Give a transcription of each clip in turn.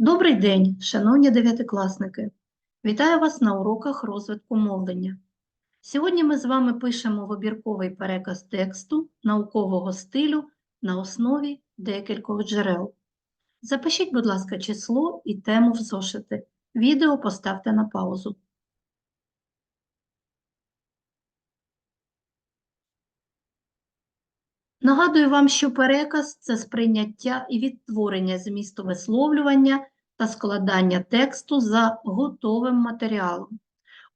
Добрий день, шановні дев'ятикласники! Вітаю вас на уроках розвитку мовлення. Сьогодні ми з вами пишемо вибірковий переказ тексту наукового стилю на основі декількох джерел. Запишіть, будь ласка, число і тему в зошити. Відео поставте на паузу. Нагадую вам, що переказ це сприйняття і відтворення змісту висловлювання та складання тексту за готовим матеріалом.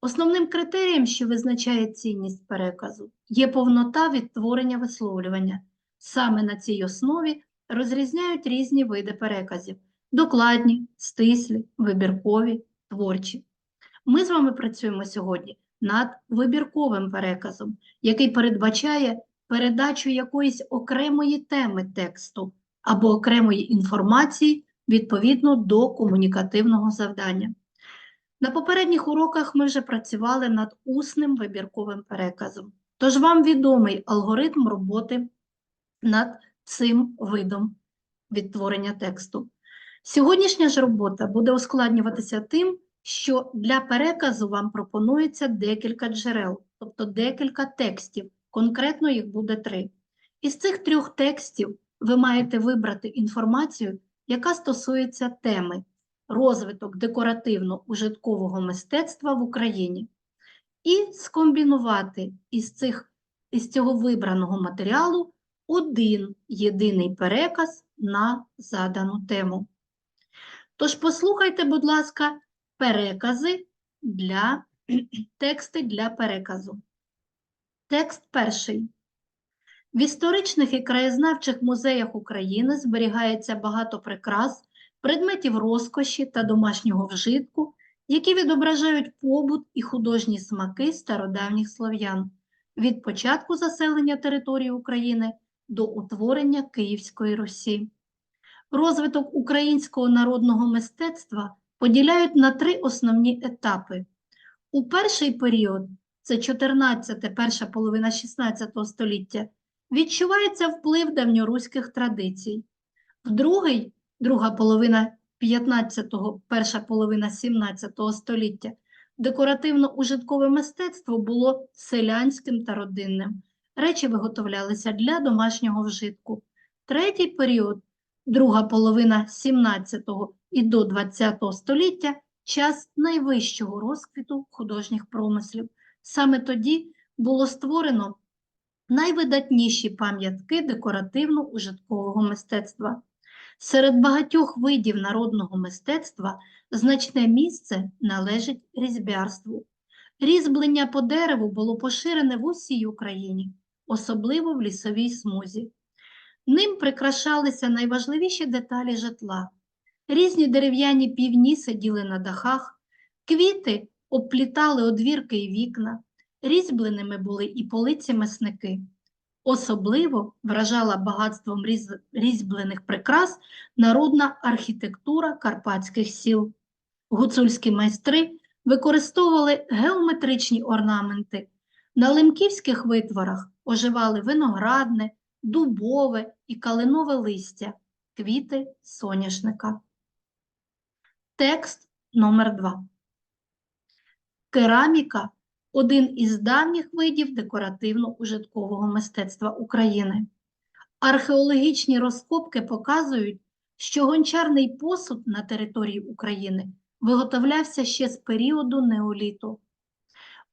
Основним критерієм, що визначає цінність переказу, є повнота відтворення висловлювання. Саме на цій основі розрізняють різні види переказів: докладні, стислі, вибіркові, творчі. Ми з вами працюємо сьогодні над вибірковим переказом, який передбачає передачу якоїсь окремої теми тексту або окремої інформації відповідно до комунікативного завдання. На попередніх уроках ми вже працювали над усним вибірковим переказом, тож вам відомий алгоритм роботи над цим видом відтворення тексту. Сьогоднішня ж робота буде ускладнюватися тим, що для переказу вам пропонується декілька джерел, тобто декілька текстів, конкретно їх буде три. Із цих трьох текстів ви маєте вибрати інформацію, яка стосується теми розвиток декоративно-ужиткового мистецтва в Україні, і скомбінувати із, цих, із цього вибраного матеріалу один єдиний переказ на задану тему. Тож послухайте, будь ласка, перекази для тексти для переказу. Текст перший. В історичних і краєзнавчих музеях України зберігається багато прикрас, предметів розкоші та домашнього вжитку, які відображають побут і художні смаки стародавніх слов'ян від початку заселення території України до утворення Київської Русі. Розвиток українського народного мистецтва поділяють на три основні етапи. У перший період, це 14 перша половина 16 століття, відчувається вплив давньоруських традицій. В другий, друга половина 15-го, перша половина 17 століття, декоративно-ужиткове мистецтво було селянським та родинним. Речі виготовлялися для домашнього вжитку. Третій період, друга половина 17-го і до 20-го століття, час найвищого розквіту художніх промислів. Саме тоді було створено найвидатніші пам'ятки декоративно-ужиткового мистецтва. Серед багатьох видів народного мистецтва значне місце належить різьбярству. Різьблення по дереву було поширене в усій Україні, особливо в лісовій смузі. Ним прикрашалися найважливіші деталі житла. Різні дерев'яні півні сиділи на дахах, квіти обплітали одвірки і вікна, різьбленими були і полиці месники. Особливо вражала багатством різьблених прикрас народна архітектура карпатських сіл. Гуцульські майстри використовували геометричні орнаменти. На лемківських витворах оживали виноградне, дубове і калинове листя, квіти соняшника. Текст номер 2 Кераміка один із давніх видів декоративно-ужиткового мистецтва України. Археологічні розкопки показують, що гончарний посуд на території України виготовлявся ще з періоду неоліту.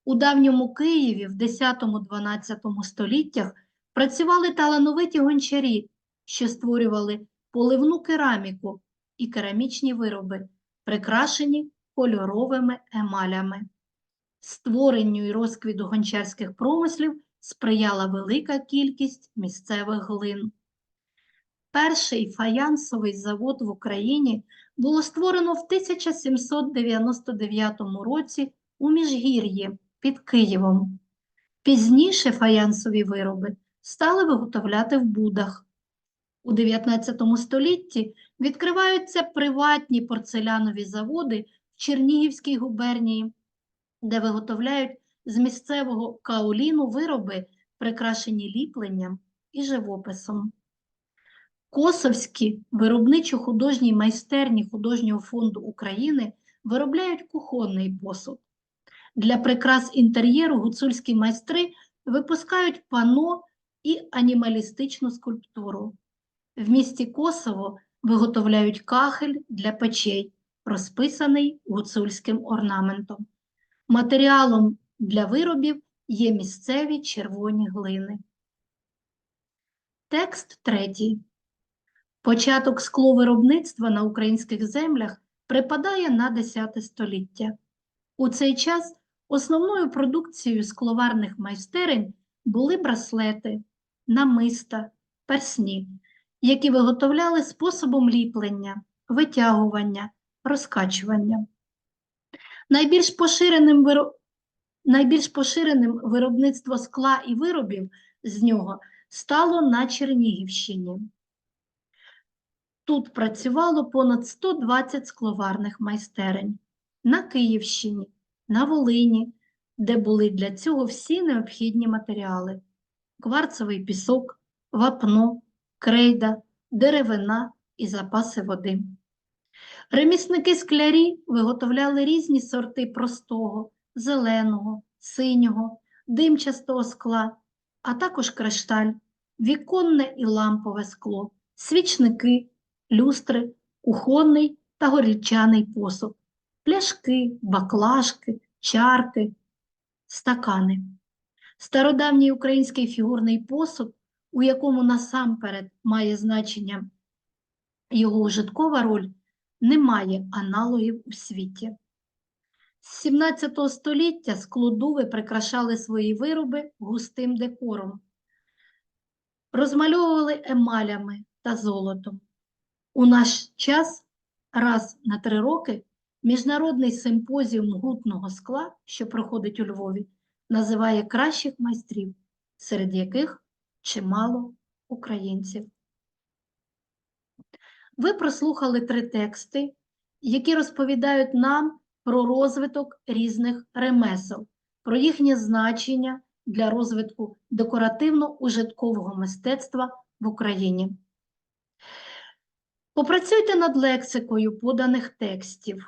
У давньому Києві в 10-12 століттях працювали талановиті гончарі, що створювали поливну кераміку і керамічні вироби, прикрашені кольоровими емалями. Створенню і розквіту гончарських промислів сприяла велика кількість місцевих глин. Перший фаянсовий завод в Україні було створено в 1799 році у Міжгір'ї під Києвом. Пізніше фаянсові вироби стали виготовляти в Будах. У 19 столітті відкриваються приватні порцелянові заводи в Чернігівській губернії, де виготовляють з місцевого каоліну вироби, прикрашені ліпленням і живописом. Косовські виробничо-художні майстерні художнього фонду України виробляють кухонний посуд. Для прикрас інтер'єру гуцульські майстри випускають пано і анімалістичну скульптуру. В місті Косово виготовляють кахель для печей, розписаний гуцульським орнаментом. Матеріалом для виробів є місцеві червоні глини. Текст третій. Початок скловиробництва на українських землях припадає на 10 століття. У цей час основною продукцією скловарних майстерень були браслети, намиста, персні, які виготовляли способом ліплення, витягування, розкачування. Найбільш поширеним, виро... Найбільш поширеним виробництво скла і виробів з нього стало на Чернігівщині. Тут працювало понад 120 скловарних майстерень. На Київщині, на Волині, де були для цього всі необхідні матеріали: кварцевий пісок, вапно, крейда, деревина і запаси води. Ремісники склярі виготовляли різні сорти простого, зеленого, синього, димчастого скла, а також кришталь, віконне і лампове скло, свічники, люстри, кухонний та горільчаний посуд, пляшки, баклажки, чарки, стакани. Стародавній український фігурний посуд, у якому насамперед має значення його ужиткова роль, не має аналогів у світі. З 17 століття складови прикрашали свої вироби густим декором, розмальовували емалями та золотом. У наш час раз на три роки Міжнародний симпозіум гутного скла, що проходить у Львові, називає кращих майстрів, серед яких чимало українців. Ви прослухали три тексти, які розповідають нам про розвиток різних ремесел, про їхнє значення для розвитку декоративно-ужиткового мистецтва в Україні. Попрацюйте над лексикою поданих текстів.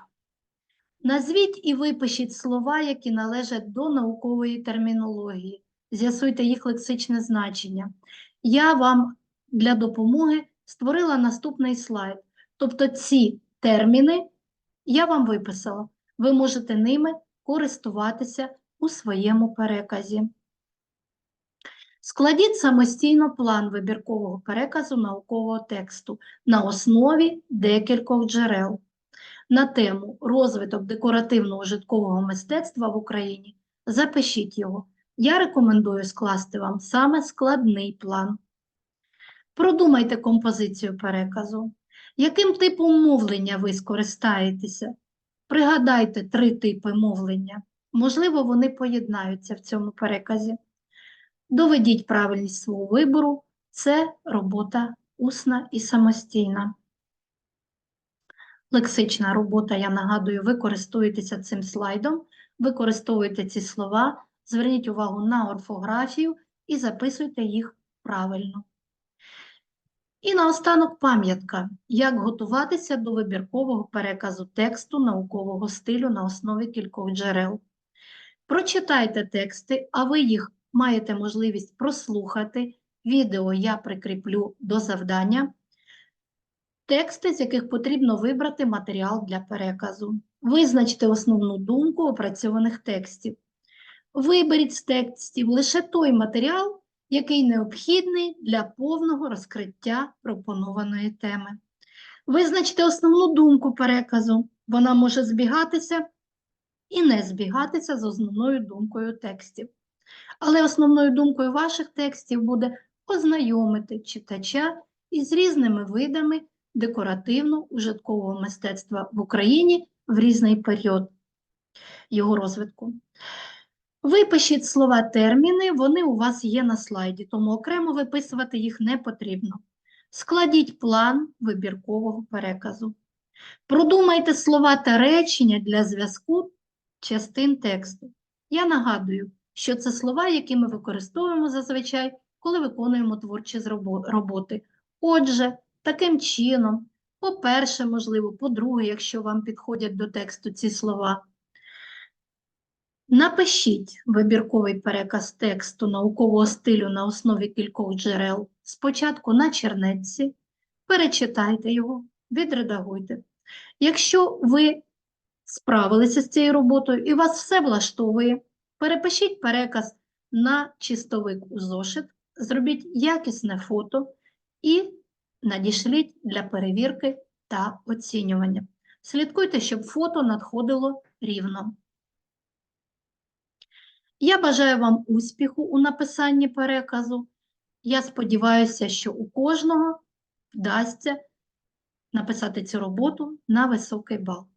Назвіть і випишіть слова, які належать до наукової термінології. З'ясуйте їх лексичне значення. Я вам для допомоги створила наступний слайд. Тобто ці терміни я вам виписала. Ви можете ними користуватися у своєму переказі. Складіть самостійно план вибіркового переказу наукового тексту на основі декількох джерел на тему розвиток декоративного житкового мистецтва в Україні. Запишіть його. Я рекомендую скласти вам саме складний план. Продумайте композицію переказу. Яким типом мовлення ви скористаєтеся? Пригадайте три типи мовлення. Можливо, вони поєднаються в цьому переказі. Доведіть правильність свого вибору. Це робота усна і самостійна. Лексична робота, я нагадую, ви користуєтеся цим слайдом, використовуєте ці слова, зверніть увагу на орфографію і записуйте їх правильно. І наостанок пам'ятка, як готуватися до вибіркового переказу тексту наукового стилю на основі кількох джерел. Прочитайте тексти, а ви їх маєте можливість прослухати. Відео я прикріплю до завдання. Тексти, з яких потрібно вибрати матеріал для переказу. Визначте основну думку опрацьованих текстів. Виберіть з текстів лише той матеріал, який необхідний для повного розкриття пропонованої теми. Визначте основну думку переказу. Вона може збігатися і не збігатися з основною думкою текстів. Але основною думкою ваших текстів буде ознайомити читача із різними видами декоративно-ужиткового мистецтва в Україні в різний період його розвитку. Випишіть слова терміни, вони у вас є на слайді, тому окремо виписувати їх не потрібно. Складіть план вибіркового переказу. Продумайте слова та речення для зв'язку частин тексту. Я нагадую, що це слова, які ми використовуємо зазвичай, коли виконуємо творчі роботи. Отже, Таким чином, по-перше, можливо, по-друге, якщо вам підходять до тексту ці слова, напишіть вибірковий переказ тексту наукового стилю на основі кількох джерел. Спочатку на чернетці, перечитайте його, відредагуйте. Якщо ви справилися з цією роботою і вас все влаштовує, перепишіть переказ на чистовик у зошит, зробіть якісне фото і надішліть для перевірки та оцінювання. Слідкуйте, щоб фото надходило рівно. Я бажаю вам успіху у написанні переказу. Я сподіваюся, що у кожного вдасться написати цю роботу на високий бал.